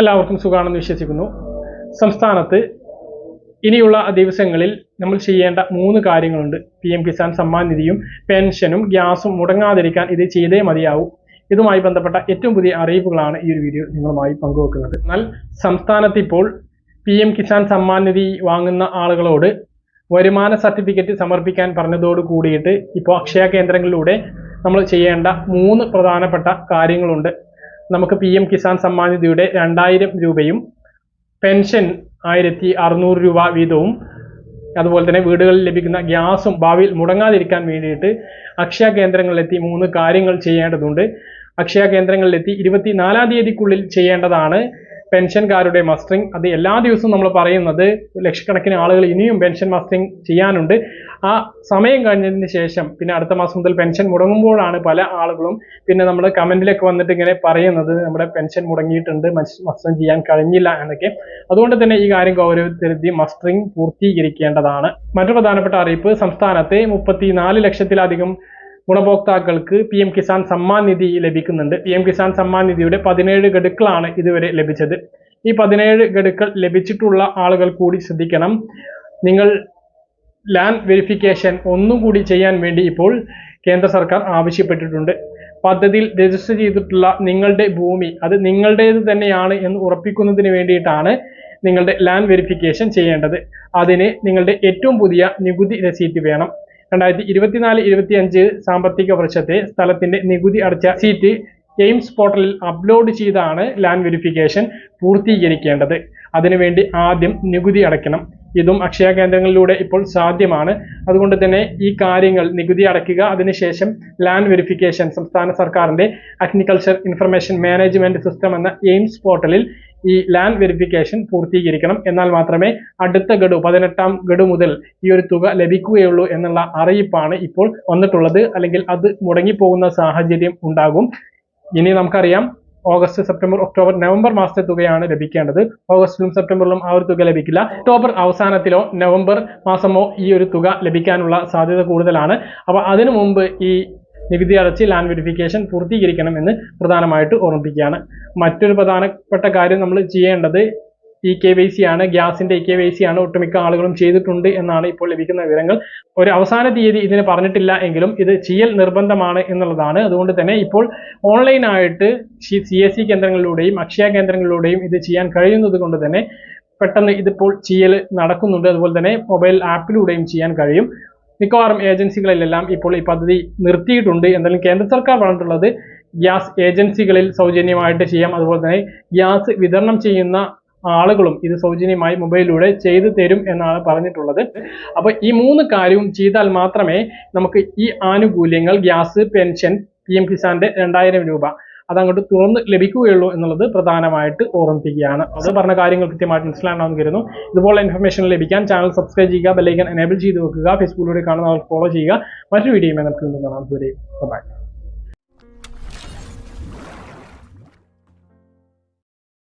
എല്ലാവർക്കും സുഖമാണെന്ന് വിശ്വസിക്കുന്നു. സംസ്ഥാനത്ത് ഇനിയുള്ള ദിവസങ്ങളിൽ നമ്മൾ ചെയ്യേണ്ട മൂന്ന് കാര്യങ്ങളുണ്ട്. പി എം കിസാൻ സമ്മാൻ നിധിയും പെൻഷനും ഗ്യാസും മുടങ്ങാതിരിക്കാൻ ഇത് ചെയ്തേ മതിയാവൂ. ഇതുമായി ബന്ധപ്പെട്ട ഏറ്റവും പുതിയ അറിയിപ്പുകളാണ് ഈ ഒരു വീഡിയോ നിങ്ങളുമായി പങ്കുവെക്കുന്നത്. എന്നാൽ സംസ്ഥാനത്ത് ഇപ്പോൾ പി എം കിസാൻ സമ്മാൻ നിധി വാങ്ങുന്ന ആളുകളോട് വരുമാന സർട്ടിഫിക്കറ്റ് സമർപ്പിക്കാൻ പറഞ്ഞതോട് കൂടിയിട്ട് ഇപ്പോൾ അക്ഷയ കേന്ദ്രങ്ങളിലൂടെ നമ്മൾ ചെയ്യേണ്ട മൂന്ന് പ്രധാനപ്പെട്ട കാര്യങ്ങളുണ്ട്. നമുക്ക് പി എം കിസാൻ സമ്മാൻ നിധിയുടെ രണ്ടായിരം രൂപയും പെൻഷൻ ആയിരത്തി അറുന്നൂറ് രൂപ വീതവും അതുപോലെ തന്നെ വീടുകളിൽ ലഭിക്കുന്ന ഗ്യാസും ഭാവിയിൽ മുടങ്ങാതിരിക്കാൻ വേണ്ടിയിട്ട് അക്ഷയ കേന്ദ്രങ്ങളിലെത്തി മൂന്ന് കാര്യങ്ങൾ ചെയ്യേണ്ടതുണ്ട്. അക്ഷയ കേന്ദ്രങ്ങളിലെത്തി ഇരുപത്തിനാലാം തീയതിക്കുള്ളിൽ ചെയ്യേണ്ടതാണ്. പെൻഷൻകാരുടെ മസ്റ്ററിംഗ് അത് എല്ലാ ദിവസവും നമ്മൾ പറയുന്നത് ലക്ഷക്കണക്കിന് ആളുകൾ ഇനിയും പെൻഷൻ മസ്റ്ററിംഗ് ചെയ്യാനുണ്ട്. ആ സമയം കഴിഞ്ഞതിന് ശേഷം പിന്നെ അടുത്ത മാസം മുതൽ പെൻഷൻ മുടങ്ങുമ്പോഴാണ് പല ആളുകളും പിന്നെ നമ്മൾ കമന്റിലൊക്കെ വന്നിട്ട് ഇങ്ങനെ പറയുന്നത് നമ്മുടെ പെൻഷൻ മുടങ്ങിയിട്ടുണ്ട് മസ്റ്ററിംഗ് ചെയ്യാൻ കഴിഞ്ഞില്ല എന്നൊക്കെ. അതുകൊണ്ട് തന്നെ ഈ കാര്യം ഗൗരവത്തിലെത്തി മസ്റ്ററിംഗ് പൂർത്തീകരിക്കേണ്ടതാണ്. മറ്റു പ്രധാനപ്പെട്ട അറിയിപ്പ് സംസ്ഥാനത്തെ മുപ്പത്തിനാല് ലക്ഷത്തിലധികം ഗുണഭോക്താക്കൾക്ക് പി എം കിസാൻ സമ്മാൻ നിധി ലഭിക്കുന്നുണ്ട്. പി എം കിസാൻ സമ്മാൻ നിധിയുടെ പതിനേഴ് ഗഡുക്കളാണ് ഇതുവരെ ലഭിച്ചത്. ഈ പതിനേഴ് ഗഡുക്കൾ ലഭിച്ചിട്ടുള്ള ആളുകൾ കൂടി ശ്രദ്ധിക്കണം. നിങ്ങൾ ലാൻഡ് വെരിഫിക്കേഷൻ ഒന്നും കൂടി ചെയ്യാൻ വേണ്ടി ഇപ്പോൾ കേന്ദ്ര സർക്കാർ ആവശ്യപ്പെട്ടിട്ടുണ്ട്. പദ്ധതിയിൽ രജിസ്റ്റർ ചെയ്തിട്ടുള്ള നിങ്ങളുടെ ഭൂമി അത് നിങ്ങളുടേത് തന്നെയാണ് എന്ന് ഉറപ്പിക്കുന്നതിന് വേണ്ടിയിട്ടാണ് നിങ്ങളുടെ ലാൻഡ് വെരിഫിക്കേഷൻ ചെയ്യേണ്ടത്. അതിന് നിങ്ങളുടെ ഏറ്റവും പുതിയ നികുതി രസീറ്റ് വേണം. രണ്ടായിരത്തി ഇരുപത്തിനാല് ഇരുപത്തി അഞ്ച് സാമ്പത്തിക വർഷത്തെ സ്ഥലത്തിന്റെ നികുതി അടച്ച സീറ്റ് എയിംസ് പോർട്ടലിൽ അപ്ലോഡ് ചെയ്താണ് ലാൻഡ് വെരിഫിക്കേഷൻ പൂർത്തീകരിക്കേണ്ടത്. അതിനുവേണ്ടി ആദ്യം നികുതി അടയ്ക്കണം. ഇതും അക്ഷയ കേന്ദ്രങ്ങളിലൂടെ ഇപ്പോൾ സാധ്യമാണ്. അതുകൊണ്ട് തന്നെ ഈ കാര്യങ്ങൾ നികുതി അടയ്ക്കുക അതിനുശേഷം ലാൻഡ് വെരിഫിക്കേഷൻ സംസ്ഥാന സർക്കാരിന്റെ അഗ്രികൾച്ചർ ഇൻഫർമേഷൻ മാനേജ്മെന്റ് സിസ്റ്റം എന്ന എയിംസ് പോർട്ടലിൽ ഈ ലാൻഡ് വെരിഫിക്കേഷൻ പൂർത്തീകരിക്കണം. എന്നാൽ മാത്രമേ അടുത്ത ഗഡു പതിനെട്ടാം ഗഡു മുതൽ ഈ ഒരു തുക ലഭിക്കുകയുള്ളൂ എന്നുള്ള അറിയിപ്പാണ് ഇപ്പോൾ വന്നിട്ടുള്ളത്. അല്ലെങ്കിൽ അത് മുടങ്ങിപ്പോകുന്ന സാഹചര്യം ഉണ്ടാകും. ഇനി നമുക്കറിയാം ഓഗസ്റ്റ് സെപ്റ്റംബർ ഒക്ടോബർ നവംബർ മാസത്തെ തുകയാണ് ലഭിക്കേണ്ടത്. ഓഗസ്റ്റിലും സെപ്റ്റംബറിലും ആ ഒരു തുക ലഭിക്കില്ല. ഒക്ടോബർ അവസാനത്തിലോ നവംബർ മാസമോ ഈ ഒരു തുക ലഭിക്കാനുള്ള സാധ്യത കൂടുതലാണ്. അപ്പോൾ അതിനു മുമ്പ് ഈ നികുതി അടച്ച് ലാൻഡ് വെരിഫിക്കേഷൻ പൂർത്തീകരിക്കണം എന്ന് പ്രധാനമായിട്ട് ഓർമ്മിപ്പിക്കുകയാണ്. മറ്റൊരു പ്രധാനപ്പെട്ട കാര്യം നമ്മൾ ചെയ്യേണ്ടത് ഇ കെ വൈ സി ആണ് ഗ്യാസിന്റെ ഇ കെ വൈ സി ആണ് ഒട്ടുമിക്ക ആളുകളും ചെയ്തിട്ടുണ്ട് എന്നാണ് ഇപ്പോൾ ലഭിക്കുന്ന വിവരങ്ങൾ. ഒരു അവസാന തീയതി ഇതിന് പറഞ്ഞിട്ടില്ല എങ്കിലും ഇത് ചെയ്യൽ നിർബന്ധമാണ് എന്നുള്ളതാണ്. അതുകൊണ്ട് തന്നെ ഇപ്പോൾ ഓൺലൈനായിട്ട് സി എസ് സി കേന്ദ്രങ്ങളിലൂടെയും അക്ഷയ കേന്ദ്രങ്ങളിലൂടെയും ഇത് ചെയ്യാൻ കഴിയുന്നത് കൊണ്ട് തന്നെ പെട്ടെന്ന് ഇതിപ്പോൾ ചെയ്യൽ നടക്കുന്നുണ്ട്. അതുപോലെ തന്നെ മൊബൈൽ ആപ്പിലൂടെയും ചെയ്യാൻ കഴിയും. മിക്കവാറും ഏജൻസികളിലെല്ലാം ഇപ്പോൾ ഈ പദ്ധതി നിർത്തിയിട്ടുണ്ട്. എന്തായാലും കേന്ദ്ര സർക്കാർ പറഞ്ഞിട്ടുള്ളത് ഗ്യാസ് ഏജൻസികളിൽ സൗജന്യമായിട്ട് ചെയ്യാം. അതുപോലെ തന്നെ ഗ്യാസ് വിതരണം ചെയ്യുന്ന ആളുകളും ഇത് സൗജന്യമായി മൊബൈലിലൂടെ ചെയ്തു തരും എന്നാണ് പറഞ്ഞിട്ടുള്ളത്. അപ്പോൾ ഈ മൂന്ന് കാര്യവും ചെയ്താൽ മാത്രമേ നമുക്ക് ഈ ആനുകൂല്യങ്ങൾ ഗ്യാസ് പെൻഷൻ പി എം കിസാന്റെ രണ്ടായിരം രൂപ അതങ്ങോട്ട് തുറന്ന് ലഭിക്കുകയുള്ളൂ എന്നുള്ളത് പ്രധാനമായിട്ട് ഓർമ്മിപ്പിക്കുകയാണ്. അത് പറഞ്ഞ കാര്യങ്ങൾ കൃത്യമായിട്ട് മനസ്സിലാണെന്ന് കരുതുന്നു. ഇതുപോലെ ഇൻഫർമേഷൻ ലഭിക്കാൻ ചാനൽ സബ്സ്ക്രൈബ് ചെയ്യുക ബെല്ലൈക്കൻ എനേബിൾ ചെയ്ത് വെക്കുക ഫേസ്ബുക്കിലൂടെ കാണുന്ന ഫോളോ ചെയ്യുക. മറ്റൊരു വീഡിയോയുമായി നമുക്ക് കാണാം. ബൈ